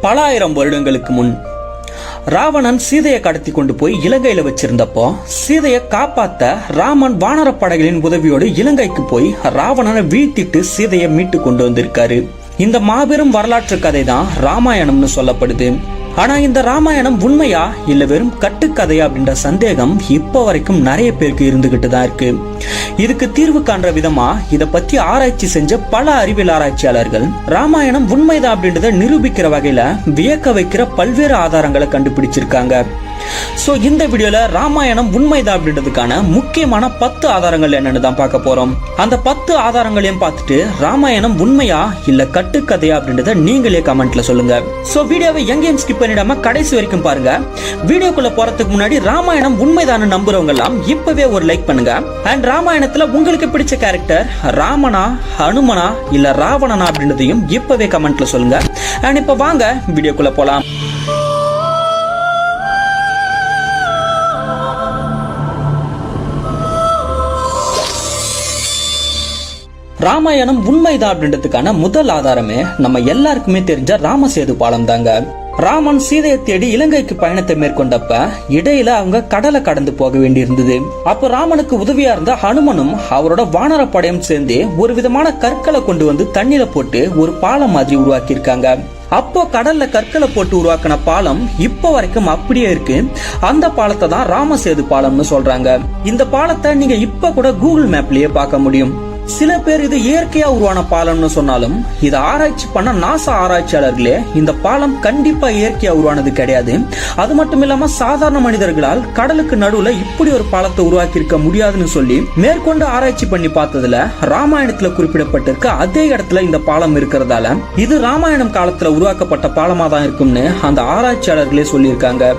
பல ஆயிரம் வருடங்களுக்கு முன் ராவணன் சீதையை கடத்தி கொண்டு போய் இலங்கையில வச்சிருந்தப்போ சீதையை காப்பாத்த ராமன் வானர படைகளின் உதவியோடு இலங்கைக்கு போய் ராவணனை வீழ்த்திட்டு சீதையை மீட்டு கொண்டு வந்திருக்காரு. இந்த மாபெரும் வரலாற்று கதை தான் ராமாயணம்னு சொல்லப்படுது. ஆனா இந்த ராமாயணம் உண்மையா இல்ல வெறும் கட்டுக்கதையா அப்படின்ற சந்தேகம் இப்போ வரைக்கும் நிறைய பேருக்கு இருந்துகிட்டு தான் இருக்கு. இதுக்கு தீர்வு காண்ற விதமா இத பத்தி ஆராய்ச்சி செஞ்ச பல அறிவியல் ஆராய்ச்சியாளர்கள் ராமாயணம் உண்மைதான் அப்படின்றத நிரூபிக்கிற வகையில வியக்க வைக்கிற பல்வேறு ஆதாரங்களை கண்டுபிடிச்சிருக்காங்க. ஸோ இந்த வீடியோவில் ராமாயணம் உண்மைதான் அப்படின்றதுக்கான முக்கியமான பத்து ஆதாரங்கள் என்னன்னு தான் பார்க்க போகிறோம் அந்த பத்து ஆதாரங்களையும் பார்த்துட்டு ராமாயணம் உண்மையா இல்லை கட்டுக்கதையா அப்படின்றத நீங்களே கமெண்ட்ல சொல்லுங்க. ஸோ வீடியோவை எங்கேயும் ஸ்கிப் பண்ணிடாம கடைசி வரைக்கும் பாருங்க. வீடியோக்குள்ள போறதுக்கு முன்னாடி ராமாயணம் உண்மைதான்னு நம்புறவங்க எல்லாம் இப்பவே ஒரு லைக் பண்ணுங்க. அண்ட் ராமாயணத்துல உங்களுக்கு பிடிச்ச கேரக்டர் ராமனா ஹனுமனா இல்ல ராவணனா அப்படின்றதையும் இப்பவே கமெண்ட்ல சொல்லுங்க. அண்ட் இப்போ வாங்க வீடியோக்குள்ள போலாம். ராமாயணம் உண்மைதான் அப்படின்றதுக்கான முதல் ஆதாரமே நம்ம எல்லாருக்குமே தெரிஞ்ச ராமசேது பாலம் தாங்க ராமன் சீதையை தேடி இலங்கைக்கு பயணத்தை மேற்கொண்டப்ப இடையில அவங்க கடலை கடந்து போக வேண்டியிருந்தது. அப்போ ராமனுக்கு உதவியா இருந்த ஹனுமனும் அவரோட வானர படையும் சேர்ந்து ஒரு விதமான கற்களை கொண்டு வந்து தண்ணியில போட்டு ஒரு பாலம் மாதிரி உருவாக்கியிருக்காங்க. அப்போ கடல்ல கற்களை போட்டு உருவாக்கின பாலம் இப்போ வரைக்கும் அப்படியே இருக்கு. அந்த பாலத்தை தான் ராமசேது பாலம்னு சொல்றாங்க. இந்த பாலத்தை நீங்க இப்ப கூட கூகுள் மேப்லயே பார்க்க முடியும். சில பேர் இது இயற்கையா உருவான பாலம்னு சொன்னாலும் இது ஆராய்ச்சி பண்ண நாசா ஆராய்ச்சியாளர்களே இந்த பாலம் கண்டிப்பா இயற்கையா உருவானது கிடையாது. அது மட்டும் இல்லாம சாதாரண மனிதர்களால் கடலுக்கு நடுவுல இப்படி ஒரு பாலத்தை உருவாக்கி இருக்க முடியாதுன்னு சொல்லி மேற்கொண்டு ஆராய்ச்சி பண்ணி பார்த்ததுல ராமாயணத்துல குறிப்பிடப்பட்டிருக்க அதே இடத்துல இந்த பாலம் இருக்கிறதால இது ராமாயணம் காலத்துல உருவாக்கப்பட்ட பாலமா தான் இருக்கும்னு அந்த ஆராய்ச்சியாளர்களே சொல்லியிருக்காங்க.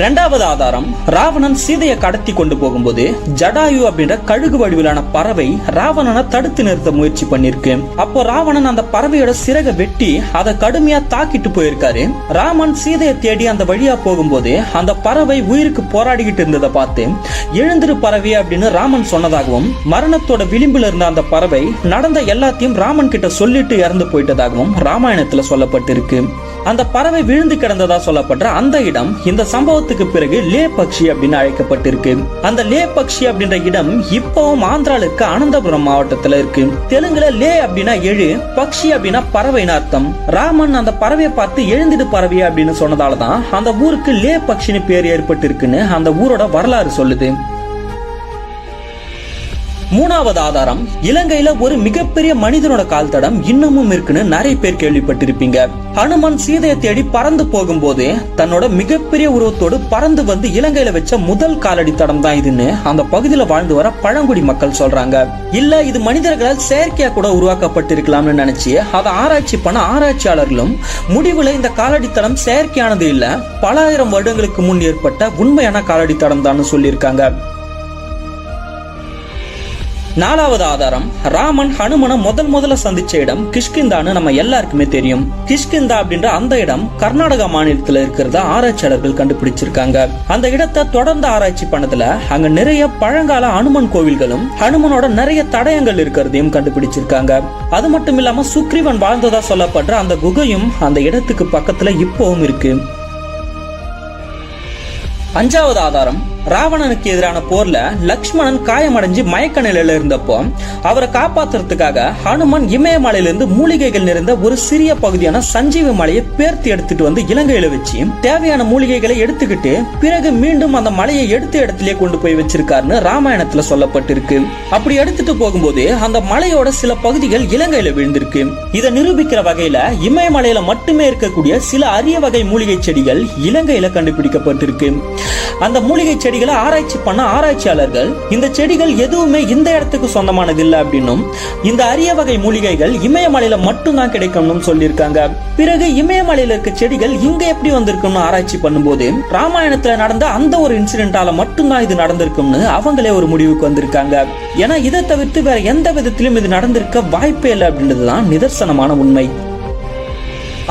ரெண்டாவது ஆதாரம் ராவணன் சீதையை கடத்தி கொண்டு போகும்போது ஜடாயு அப்படின்ற கழுகு வடிவிலான பறவை ராவணனை தடுத்து நிறுத்த முயற்சி பண்ணிருக்கு அப்போ ராவணன் அந்த பறவையோட சிறகை வெட்டி அதை கடுமையா தாக்கிட்டு போயிருக்காரு. ராமன் சீதையை தேடி அந்த வழியா போகும்போது அந்த பறவை உயிருக்கு போராடிக்கிட்டு இருந்ததை பார்த்து எழுந்திரு பறவை அப்படின்னு ராமன் சொன்னதாகவும் மரணத்தோட விளிம்புல இருந்த அந்த பறவை நடந்த எல்லாத்தையும் ராமன் கிட்ட சொல்லிட்டு இறந்து போயிட்டதாகவும் ராமாயணத்துல சொல்லப்பட்டிருக்கு. அந்த பறவை விழுந்து கிடந்ததா சொல்லப்படுற அந்த இடம் இந்த சம்பவத்தை சம்பவத்துக்கு பிறகு லே பக்ஷி அப்படின்னு அழைக்கப்பட்டிருக்கு. அந்த லே பக்ஷி அப்படின்ற இடம் இப்பவும் ஆந்திரால இருக்க அனந்தபுரம் மாவட்டத்துல இருக்கு. தெலுங்குல லே அப்படின்னா எழு பக்ஷி அப்படின்னா பறவைன்னு அர்த்தம். ராமன் அந்த பறவையை பார்த்து எழுந்திடு பறவை அப்படின்னு சொன்னதாலதான் அந்த ஊருக்கு லே பக்ஷின்னு பேர் ஏற்பட்டிருக்குன்னு அந்த ஊரோட வரலாறு சொல்லுது. மூணாவது ஆதாரம் இலங்கையில ஒரு மிகப்பெரிய மனிதனோட கால் தடம் இன்னமும் இருக்குன்னு நிறைய பேர் கேள்விப்பட்டிருப்பீங்க. ஹனுமான் சீதையை தேடி பறந்து போகும்போது தன்னோட மிகப்பெரிய உருவத்தோடு பறந்து வந்து இலங்கையில வச்ச முதல் காலடி தடம் தான் இதுன்னு அந்த பகுதியில வாழ்ந்து வர பழங்குடி மக்கள் சொல்றாங்க. இல்ல இது மனிதர்களால் செயற்கையா கூட உருவாக்கப்பட்டிருக்கலாம்னு நினைச்சு அதை ஆராய்ச்சி பண்ண ஆராய்ச்சியாளர்களும் முடிவுல இந்த காலடி தடம் செயற்கையானது இல்ல பல ஆயிரம் வருடங்களுக்கு முன் ஏற்பட்ட உண்மையான காலடி தடம் தான் சொல்லியிருக்காங்க. நாலாவது ஆதாரம் ராமன் ஹனுமனை முதல் முதல்ல சந்திச்ச இடம் கிஷ்கிந்தான்னு நம்ம எல்லாருக்குமே தெரியும். கிஷ்கிந்தா அப்படின்ற அந்த இடம் கர்நாடகா மாநிலத்துல இருக்கிறத ஆராய்ச்சியாளர்கள் கண்டுபிடிச்சிருக்காங்க. அந்த இடத்தை தொடர்ந்து ஆராய்ச்சி பண்ணதுல அங்க நிறைய பழங்கால ஹனுமன் கோவில்களும் ஹனுமனோட நிறைய தடயங்கள் இருக்கிறதையும் கண்டுபிடிச்சிருக்காங்க. அது மட்டும் இல்லாம சுக்ரீவன் வாழ்ந்ததா சொல்லப்படுற அந்த குகையும் அந்த இடத்துக்கு பக்கத்துல இப்பவும் இருக்கு. அஞ்சாவது ஆதாரம் ராவணனுக்கு எதிரான போர்ல லக்ஷ்மணன் காயமடைஞ்சு மயக்க நிலையில இருந்தப்போ அவரை காப்பாத்துறதுக்காக ஹனுமன் இமயமலையிலிருந்து மூலிகைகள் நிறைந்த ஒரு சிறிய பகுதியான சஞ்சீவி மலையை பேர்த்து எடுத்துட்டு வந்து இலங்கையில வச்சு தேவையான மூலிகைகளை எடுத்துக்கிட்டு பிறகு மீண்டும் அந்த மலையை எடுத்த இடத்திலே கொண்டு போய் வச்சிருக்காருன்னு ராமாயணத்துல சொல்லப்பட்டிருக்கு. அப்படி எடுத்துட்டு போகும்போது அந்த மலையோட சில பகுதிகள் இலங்கையில விழுந்திருக்கு. இதை நிரூபிக்கிற வகையில இமயமலையில மட்டுமே இருக்கக்கூடிய சில அரிய வகை மூலிகை செடிகள் இலங்கையில கண்டுபிடிக்கப்பட்டிருக்கு. அந்த மூலிகை செடி செடிகளை ஆராய்ச்சி பண்ண ஆராய்ச்சியாளர்கள் இந்த செடிகள் எதுவுமே இந்த இடத்துக்கு சொந்தமானது இல்ல அப்படின்னும் இந்த அரிய வகை மூலிகைகள் இமயமலையில மட்டும்தான் கிடைக்கும்னு சொல்லியிருக்காங்க. பிறகு இமயமலையில இருக்க செடிகள் இங்க எப்படி வந்திருக்கும்னு ஆராய்ச்சி பண்ணும்போது ராமாயணத்துல நடந்த அந்த ஒரு இன்சிடென்டால மட்டும்தான் இது நடந்திருக்கும்னு அவங்களே ஒரு முடிவுக்கு வந்திருக்காங்க. ஏன்னா இதை தவிர்த்து வேற எந்த விதத்திலும் இது நடந்திருக்க வாய்ப்பே இல்லை அப்படின்றதுதான் நிதர்சனமான உண்மை.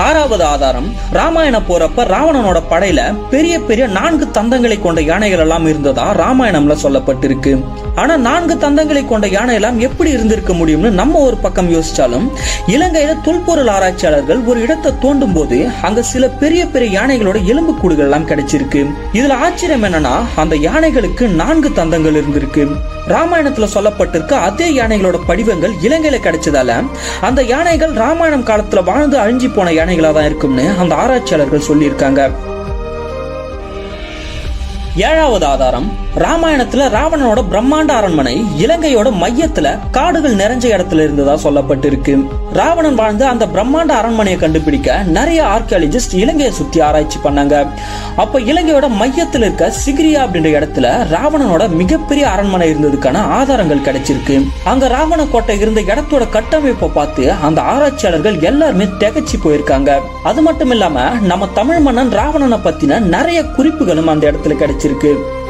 ஆறாவது ஆதாரம் ராமாயண போறப்ப ராவணனோட படையில பெரிய பெரிய நான்கு தந்தங்களை கொண்ட யானைகள் எல்லாம் இருந்ததா ராமாயணம்ல சொல்லப்பட்டிருக்கு. ஆனா நான்கு தந்தங்களை கொண்ட யானை எல்லாம் எப்படி இருந்திருக்க முடியும்னு நம்ம ஒரு பக்கம் யோசிச்சாலும் இலங்கையில தொல்பொருள் ஆராய்ச்சியாளர்கள் ஒரு இடத்தை தோண்டும் போது அங்க சில பெரிய பெரிய யானைகளோட எலும்பு கூடுகள் எல்லாம் கிடைச்சிருக்கு. இதுல ஆச்சரியம் என்னன்னா அந்த யானைகளுக்கு நான்கு தந்தங்கள் இருந்திருக்கு. ராமாயணத்துல சொல்லப்பட்டிருக்க அதே யானைகளோட படிவங்கள் இலங்கையில கிடைச்சதால அந்த யானைகள் ராமாயணம் காலத்துல வாழ்ந்து அழிஞ்சு போன யானைகளாக தான் இருக்கும்னு அந்த ஆராய்ச்சியாளர்கள் சொல்லியிருக்காங்க. ஏழாவது ஆதாரம் ராமாயணத்துல ராவணனோட பிரம்மாண்ட அரண்மனை இலங்கையோட மையத்துல காடுகள் நிறைஞ்ச இடத்துல இருந்ததா சொல்லப்பட்டிருக்கு. ராவணன் வாழ்ந்த அந்த பிரம்மாண்ட அரண்மனையை கண்டுபிடிக்க நிறைய ஆர்கியாலஜிஸ்ட் இலங்கையை சுத்தி ஆராய்ச்சி பண்ணாங்க. அப்ப இலங்கையோட மையத்துல இருக்க சிகிரியா அப்படின்ற இடத்துல ராவணனோட மிகப்பெரிய அரண்மனை இருந்ததுக்கான ஆதாரங்கள் கிடைச்சிருக்கு. அங்க ராவண கோட்டை இருந்த இடத்தோட கட்டமைப்பை பார்த்து அந்த ஆராய்ச்சியாளர்கள் எல்லாருமே திகச்சு போயிருக்காங்க. அது மட்டும் இல்லாம நம்ம தமிழ் மன்னன் ராவணனை பத்தின நிறைய குறிப்புகளும் அந்த இடத்துல கிடைச்சிருக்கு. கிடைச்சிருக்கு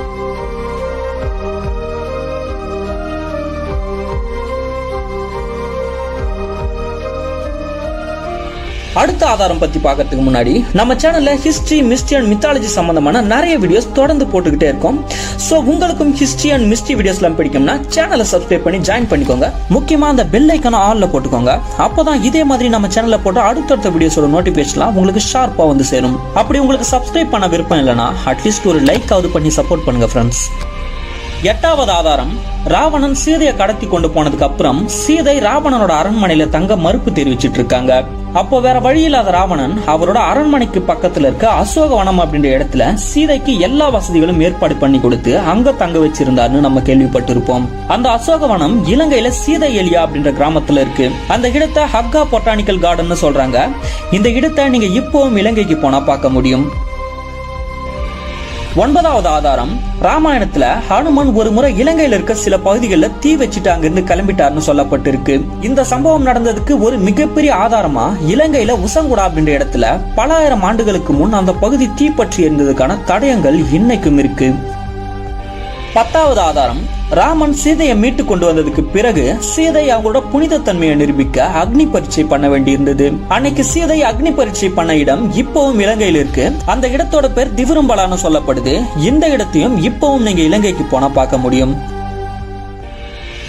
அடுத்த ஆதாரம் பத்தி பார்க்கறதுக்கு முன்னாடி நம்ம சேனல்ல ஹிஸ்டரி மிஸ்ட்ரி அண்ட் மித்தாலஜி சம்பந்தமான நிறைய வீடியோஸ் தொடர்ந்து போட்டுக்கிட்டே இருக்கோம். சோ உங்களுக்கும் ஹிஸ்டரி அண்ட் மிஸ்ட்ரி வீடியோஸ்லாம் பிடிக்கும்னா சேனலை சப்ஸ்கிரைப் பண்ணி ஜாயின் பண்ணிக்கோங்க. முக்கியமா அந்த பெல் ஐக்கான ஆல்ல போட்டுக்கோங்க. அப்போதான் இதே மாதிரி நம்ம சேனல்ல போட்டு அடுத்தடுத்த வீடியோஸோட நோட்டிஃபிகேஷன்லாம் உங்களுக்கு ஷார்ப்பா வந்து சேரும். அப்படி உங்களுக்கு சப்ஸ்கிரைப் பண்ண விருப்பம் இல்லைனா அட்லீஸ்ட் ஒரு லைக் ஆகுது பண்ணி சப்போர்ட் பண்ணுங்க ஃப்ரெண்ட்ஸ் எட்டாவது ஆதாரம் ராவணன் சீதையை கடத்தி கொண்டு போனதுக்கு அப்புறம் சீதை ராவணனோட அரண்மனையில தங்க மறுப்பு தெரிவிச்சிட்டு இருக்காங்க. அப்போ வேற வழி இல்லாத ராவணன் அவரோட அரண்மனைக்கு பக்கத்துல இருக்க அசோகவனம் அப்படின்ற இடத்துல சீதைக்கு எல்லா வசதிகளும் ஏற்பாடு பண்ணி கொடுத்து அங்க தங்க வச்சிருந்தாருன்னு நம்ம கேள்விப்பட்டிருப்போம். அந்த அசோகவனம் இலங்கையில சீதை எலியா அப்படின்ற கிராமத்துல இருக்கு. அந்த இடத்தை ஹக்கா பொட்டானிக்கல் கார்டன் சொல்றாங்க. இந்த இடத்தை நீங்க இப்பவும் இலங்கைக்கு போனா பார்க்க முடியும். ஒன்பதாவது ஆதாரம் ராமாயணத்துல ஹனுமன் ஒரு முறை இலங்கையில இருக்க சில பகுதிகளில் தீ வச்சுட்டு அங்கிருந்து கிளம்பிட்டார்னு சொல்லப்பட்டிருக்கு. இந்த சம்பவம் நடந்ததுக்கு ஒரு மிகப்பெரிய ஆதாரமா இலங்கையில உசங்குடா அப்படின்ற இடத்துல பல ஆயிரம் ஆண்டுகளுக்கு முன் அந்த பகுதி தீப்பற்றி இருந்ததுக்கான தடயங்கள் இன்னைக்கும் இருக்கு. பத்தாவது ஆதாரம் ராமன் சீதையை மீட்டு கொண்டு வந்ததுக்கு பிறகு சீதை அவங்களோட புனித தன்மையை நிரூபிக்க அக்னி பரீட்சை பண்ண வேண்டியிருந்தது. அன்னைக்கு சீதை அக்னி பரீட்சை பண்ண இடம் இப்பவும் இலங்கையில் இருக்கு. அந்த இடத்தோட பேர் திவிரும்பலான்னு சொல்லப்படுது. இந்த இடத்தையும் இப்பவும் நீங்க இலங்கைக்கு போனா பார்க்க முடியும்.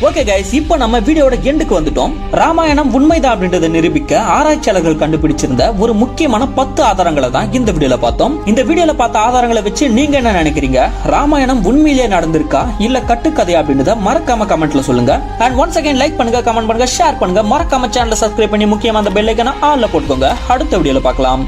ஓகே கைஸ் இப்போ நம்ம வீடியோட எண்டுக்கு வந்துட்டோம். ராமாயணம் உண்மைதான் அப்படின்றத நிரூபிக்க ஆராய்ச்சியாளர்கள் கண்டுபிடிச்சிருந்த ஒரு முக்கியமான பத்து ஆதாரங்களை தான் இந்த வீடியோல பார்த்தோம். இந்த வீடியோல பார்த்த ஆதாரங்களை வச்சு நீங்க என்ன நினைக்கிறீங்க? ராமாயணம் உண்மையிலேயே நடந்திருக்கா? இல்ல கட்டுக்கதை அப்படின்றத மறக்காம கமெண்ட்ல சொல்லுங்க. அண்ட் ஒன்ஸ் அகைன் லைக் பண்ணுங்க கமெண்ட் பண்ணுங்க ஷேர் பண்ணுங்க. மறக்காம சேனலை சப்ஸ்கிரைப் பண்ணி முக்கியமா அந்த பெல் ஐக்கனை ஆல்ல போட்டுக்கோங்க. அடுத்த வீடியோல பார்க்கலாம்.